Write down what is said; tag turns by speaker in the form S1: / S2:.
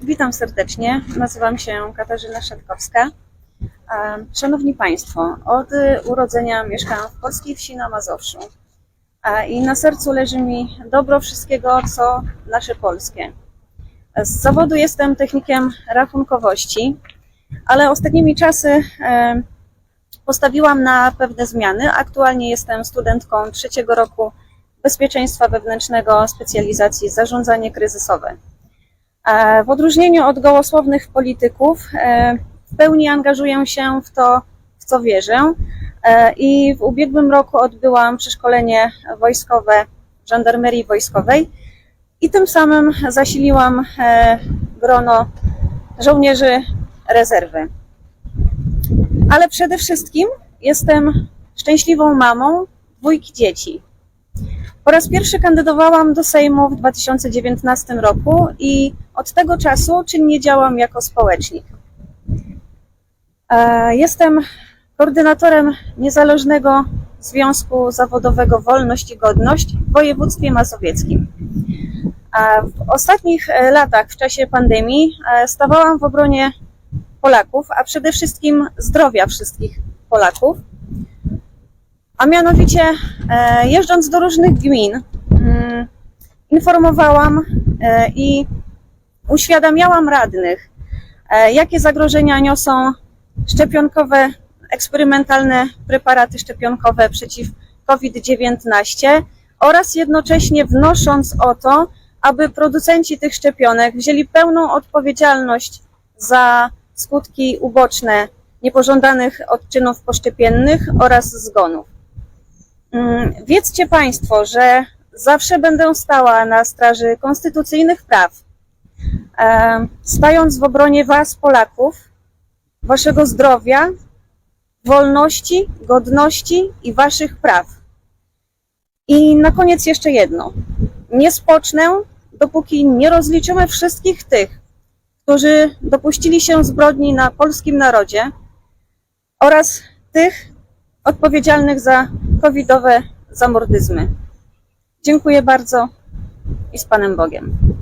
S1: Witam serdecznie. Nazywam się Katarzyna Szatkowska. Szanowni Państwo, od urodzenia mieszkam w polskiej wsi na Mazowszu i na sercu leży mi dobro wszystkiego, co nasze polskie. Z zawodu jestem technikiem rachunkowości, ale ostatnimi czasy e, postawiłam na pewne zmiany. Aktualnie jestem studentką trzeciego roku bezpieczeństwa wewnętrznego specjalizacji zarządzanie kryzysowe. E, W odróżnieniu od gołosłownych polityków, e, w pełni angażuję się w to, w co wierzę. E, I w ubiegłym roku odbyłam przeszkolenie wojskowe żandarmerii wojskowej i tym samym zasiliłam grono żołnierzy rezerwy. Ale przede wszystkim jestem szczęśliwą mamą dwójki dzieci. Po raz pierwszy kandydowałam do Sejmu w 2019 roku i od tego czasu czynnie działam jako społecznik. E, Jestem koordynatorem Niezależnego Związku Zawodowego Wolność i Godność w województwie mazowieckim. A W ostatnich e, latach, w czasie pandemii, e, stawałam w obronie Polaków, a przede wszystkim zdrowia wszystkich Polaków. A mianowicie, e, jeżdżąc do różnych gmin, mm, informowałam e, i uświadamiałam radnych, e, jakie zagrożenia niosą szczepionkowe, eksperymentalne preparaty szczepionkowe przeciw COVID-19 oraz jednocześnie wnosząc o to, aby producenci tych szczepionek wzięli pełną odpowiedzialność za skutki uboczne niepożądanych odczynów poszczepiennych oraz zgonów. Mm, Wiedzcie Państwo, że zawsze będę stała na straży konstytucyjnych praw, stając w obronie Was, Polaków, Waszego zdrowia, wolności, godności i Waszych praw. I na koniec jeszcze jedno. Nie spocznę, dopóki nie rozliczymy wszystkich tych, którzy dopuścili się zbrodni na polskim narodzie oraz tych odpowiedzialnych za covidowe zamordyzmy. Dziękuję bardzo i z Panem Bogiem.